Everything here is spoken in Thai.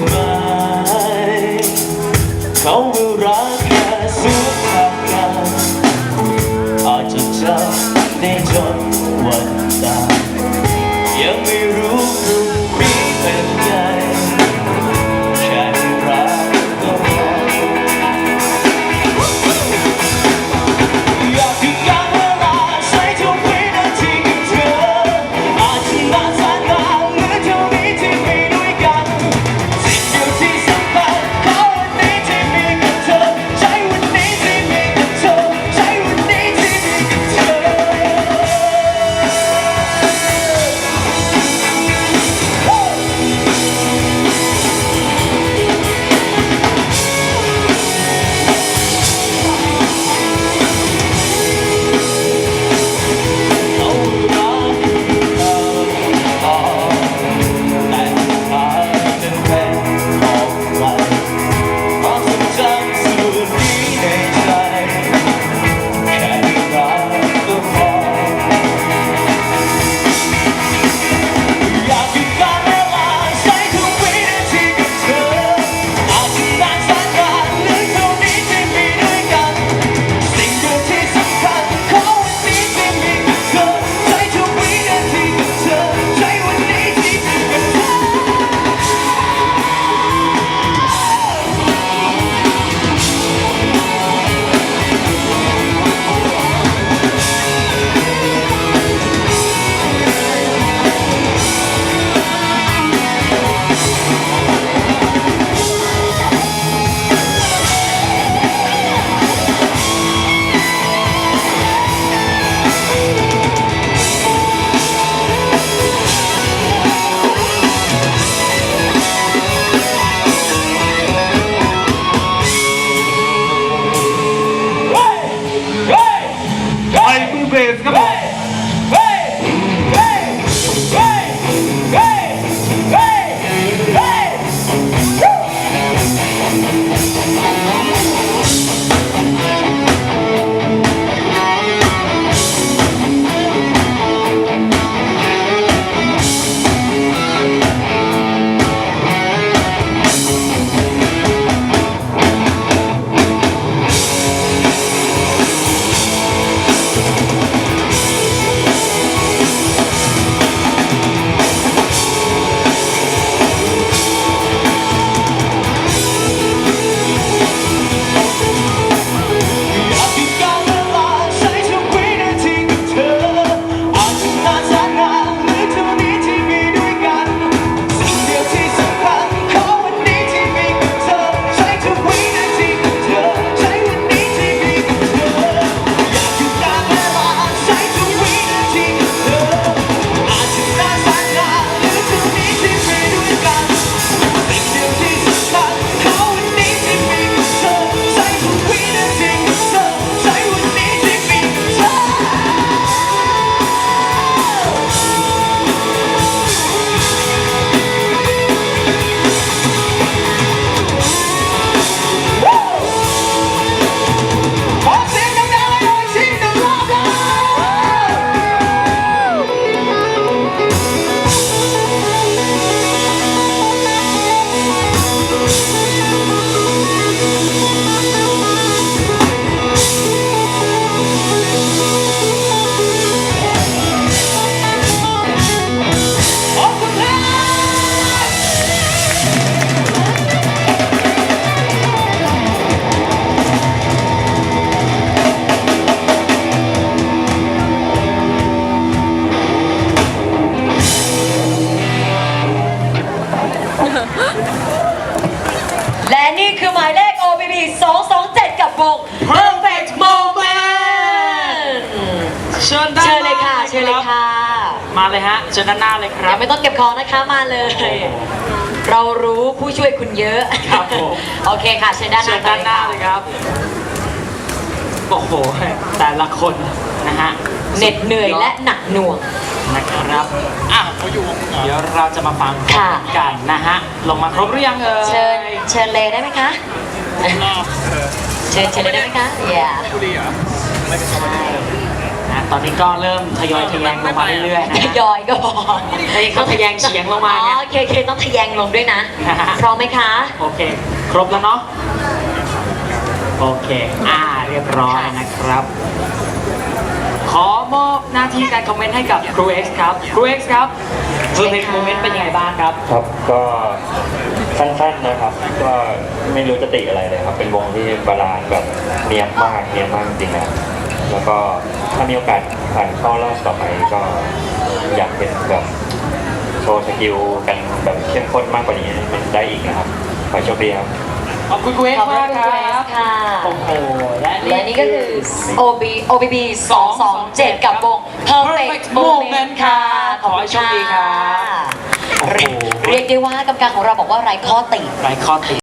with และนี่คือหมายเลข OBB 227 กับบก Perfect Moment เชิญได้เชิญเลยค่ะเชิญเลยค่ะมาเลยฮะ เชิญด้านหน้าเลยครับไม่ต้องเก็บคอนะคะมาเลย เรารู้ผู้ช่วยคุณเยอะครับผม โอเคค่ะเชิญด้านหเชิน้าญด้านหน้าเลยครับ โอ้โห แต่ละคนนะฮะ เหน็ดเหนื่อยและหนักหน่วง นะครับอะเขาอยู่วงเดี๋ยวเราจะมาฟังกันนะฮะ ลงมาครบหรือยังเอ่ยเชิญเชิญเลยได้ไหมคะเชิญเชิญเลได้ไหมคะอย่าผู้ดีเหรอไม่เป็นไรนะตอนนี้ก็เริ่มทยอยทะแยงลงมาเรื่อยๆทยอยก็พอไอ้เขาทะแยงเฉียงลงมาอเนี่ย โอเคโอเคต้องทะแยงลงด้วยนะ พร้อมไหมคะ โอเค ครบแล้วเนาะ โอเค อ่า เรียบร้อยนะครับ ขอมอบหน้าที่การคอมเมนต์ให้กับครูเอ็กซ์ครับ ครูเอ็กซ์ครับ Perfect Moment เป็นยังไงบ้างครับ ครับก็สั้นๆนะครับ ก็ไม่รู้จะติอะไรเลยครับ เป็นวงที่บาลานซ์แบบเนียบมากเนียบมากจริงๆนะแล้วก็ถ้ามีโอกาสผ่านเข้ารอบต่อไปก็อยากเห็นแบบโชว์สกิลกันแบบเข้มข้นมากกว่านี้มันได้อีกนะครับขอโชคดีครับ ขอบคุณครูเอ็กขอบซ์คุมาณกคุณคเกรรัซบค่ะ โอ้โหและและนี่ก็คือ OB OBB 227 กับวง Perfect Moment ค่ะ ขอให้โชคดีครับโอ้โหเรียกได้ว่ากรรมการของเราบอกว่าไร้ข้อติ ไรข้อติ